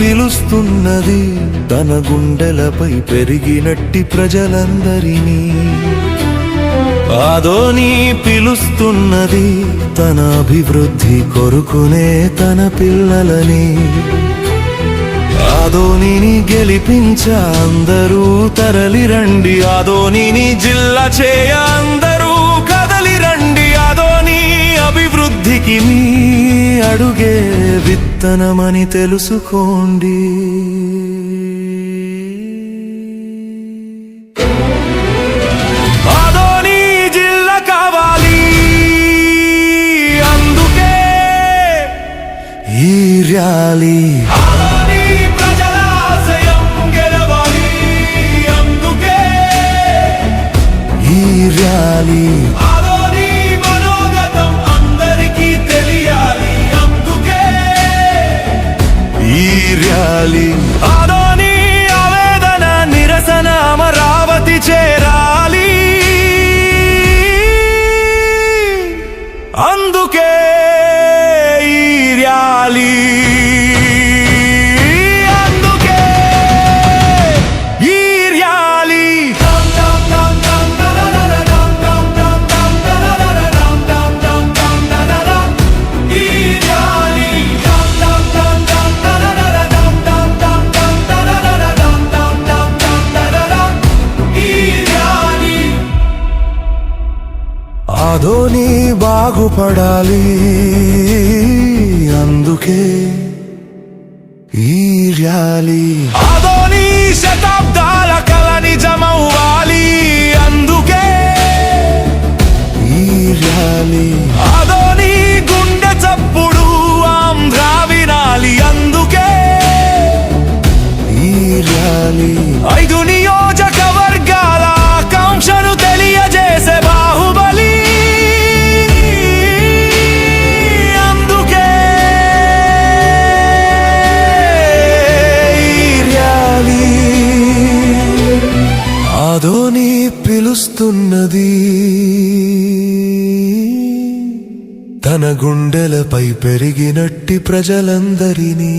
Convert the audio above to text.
పిలుస్తున్నది తన గుండెలపై పెరిగినట్టి ప్రజలందరినీ. ఆదోని పిలుస్తున్నది తన అభివృద్ధి కొరుకునే తన పిల్లలని. ఆదోనిని గెలిపించ అందరూ తరలి రండి. ఆదోనిని జిల్లా చేయ అందరూ కదలి రండి. ఆదోని అభివృద్ధికి మీ విత్తనమని తెలుసుకోండి. జిల్లా కావాలి. ఈ ర్యాలీ. ఈ ర్యాలీ. ర్యాలీ అందుకే ఈ ర్యాలీ. బాగుపడాలి. అందుకే ఈ ర్యాలీ. ఆదోని శతాబ్దాల కల నిజమవ్వాలి అందుకే ఈ ర్యాలీ. ఆదోని గుండె చప్పుడు ఆంధ్ర వినాలి అందుకే ఈ ర్యాలీ. ఐదు ఆదోని పిలుస్తున్నది. తన గుండెలపై పెరిగినట్టి ప్రజలందరినీ